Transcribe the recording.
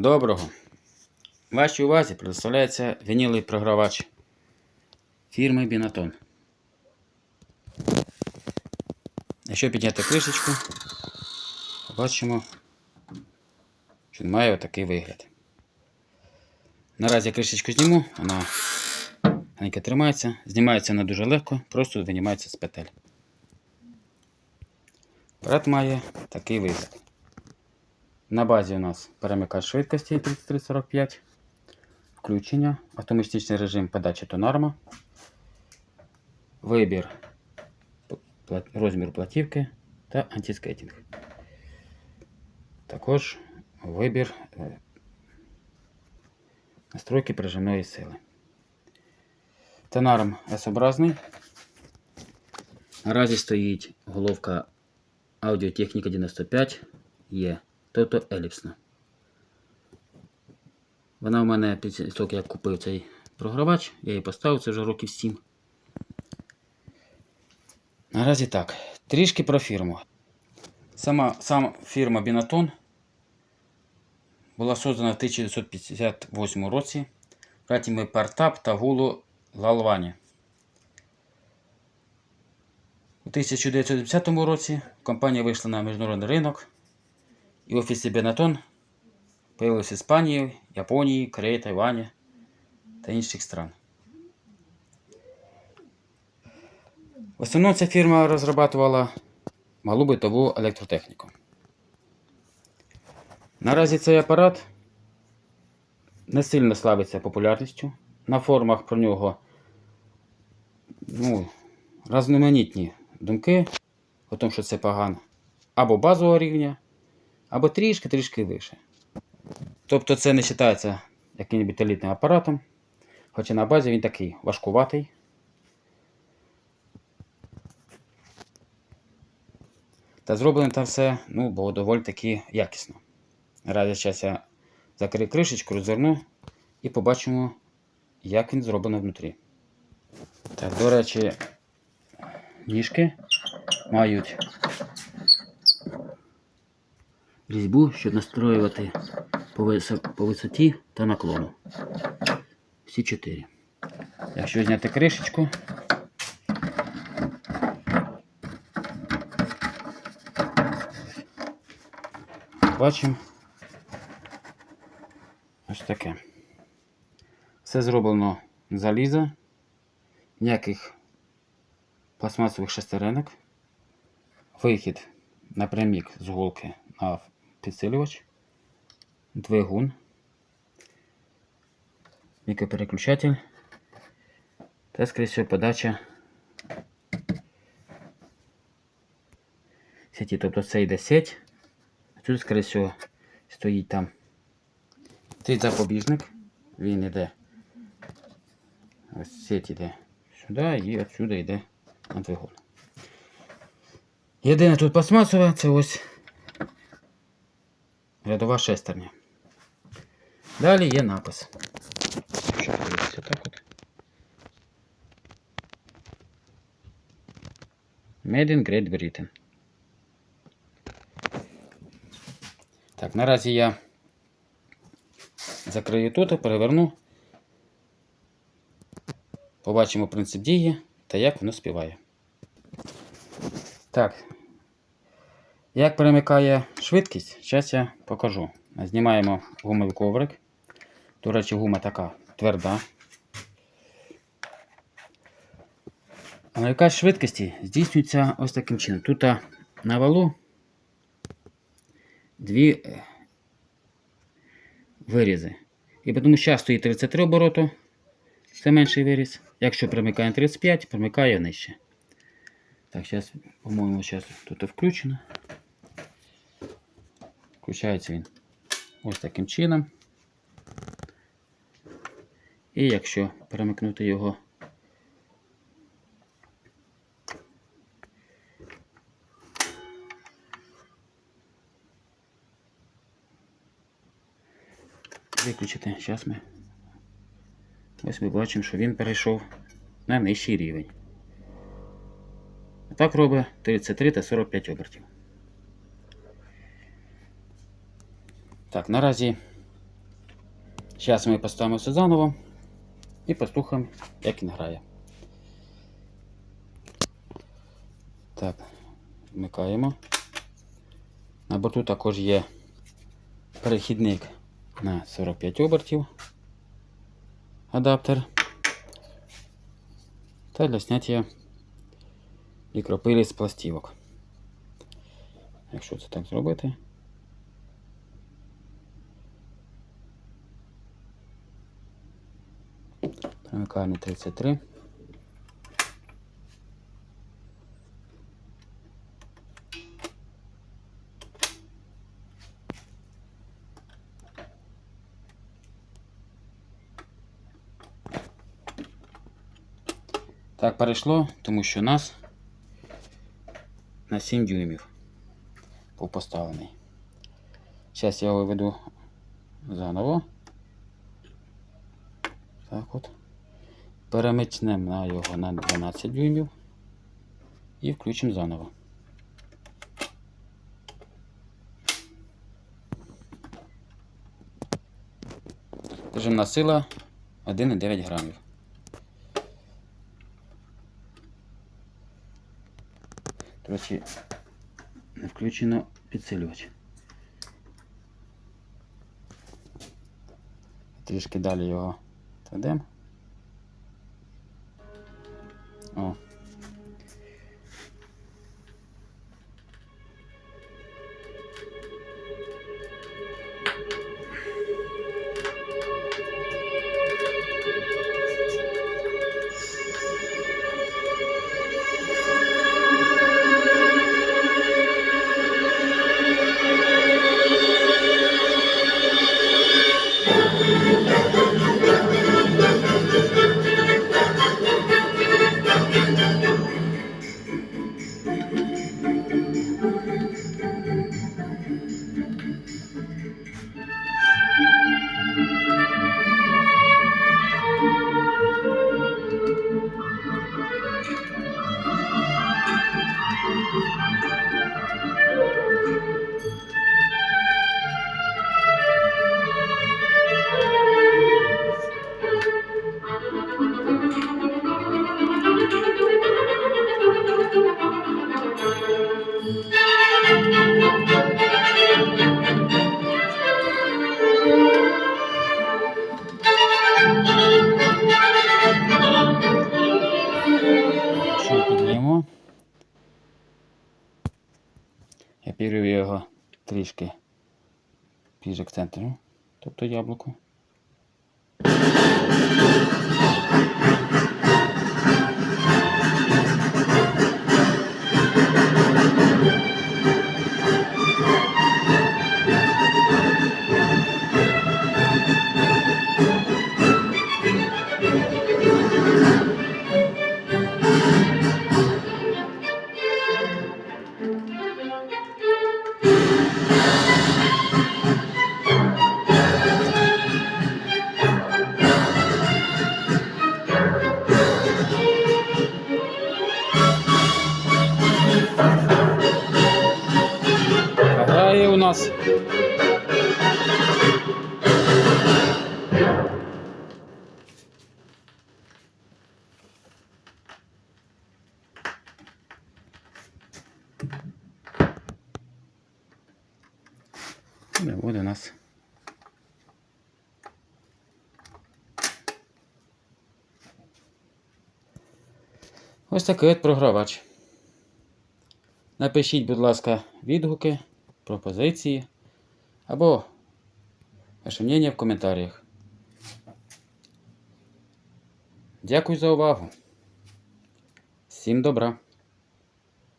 Доброго. Вашій увазі представляється вініловий програвач фірми Бінатон. Якщо підняти кришечку, побачимо, що має отакий вигляд. Наразі я кришечку зніму, вона гарненько тримається, знімається вона дуже легко, просто винімається з петель. Апарат має такий вигляд. На базі у нас перемикач швидкості 3345, включення, автоматичний режим подачі тонарма, вибір пла- розмір платівки та антискейтинг. Також вибір е, настройки прижимної сили. Тонарм S-образний. Наразі стоїть головка Аудіотехніка 95 є, тобто еліпсна. Вона в мене після того, як купив цей програвач, я її поставив, це вже років 7. Наразі так. Трішки про фірму. Сама, сама фірма Бінатон була создана в 1958 році братями Партап та Гулу Лалвані. У 1910 році компанія вийшла на міжнародний ринок і в офісі Бенатон появилися Іспанії, Японії, Кореї, Тайвані та інших стран. В основному ця фірма розрабатувала малу битову електротехніку. Наразі цей апарат не сильно славиться популярністю. На форумах про нього ну, різноманітні думки о тому, що це погано. Або базового рівня, або трішки-трішки вище. Тобто це не вважається яким-небудь елітним апаратом, хоча на базі він такий важкуватий. Та зроблено там все ну, було доволі таки якісно. Наразі зараз я закрию кришечку, розверну і побачимо, як він зроблено внутрі. Так, до речі, ніжки мають різьбу, щоб настроювати по, висо- по висоті та наклону. Всі чотири. Якщо зняти кришечку, бачимо ось таке. Все зроблено з заліза, ніяких пластмасових шестеренок, вихід напрямік з голки на підсилювач, двигун, мікропереключатель та скоріше всього, подача сеті. Тобто це йде сеть, а тут, скоріше всього, стоїть там цей запобіжник, він йде. Ось сеть йде сюди і отсюди йде на двигун. Єдине тут пластмасове, це ось рядова шестерня. Далі є напис. Що подивитися так от. Made in Great Britain. Так, наразі я закрию тут, і переверну. Побачимо принцип дії та як воно співає. Так. Як перемикає швидкість, зараз я покажу. Знімаємо гумовий коврик. До речі, гума така тверда. Перемикач швидкості здійснюється ось таким чином. Тут на валу дві е, вирізи. І тому зараз стоїть 33 обороту. Це менший виріз. Якщо примикає 35, примикає нижче. Так, зараз, по-моєму, зараз тут включено. Включається він ось таким чином. І якщо перемикнути його, виключити, зараз ми ось ми бачимо, що він перейшов на нижчий рівень. Так робить 33 та 45 обертів. Так, наразі Зараз ми поставимо все заново і послухаємо, як він грає. Так, вмикаємо. На борту також є перехідник на 45 обертів. Адаптер. Та для зняття мікропилі з пластівок. Якщо це так зробити. Примикаємо 33. Так, перейшло, тому що нас на 7 дюймів був поставлений. Зараз я виведу заново. Так от. Перемичнемо його на 12 дюймів і включимо заново. Режимна сила 1,9 грамів. До не включено підсилювач. Трішки далі його ведемо. О. Я його трішки ближе акцентом, тобто яблуку. Да, вот у нас. Ось такий от програвач. Напишіть, будь ласка, відгуки, пропозиції або ваше мнення в коментарях. Дякую за увагу. Всім добра!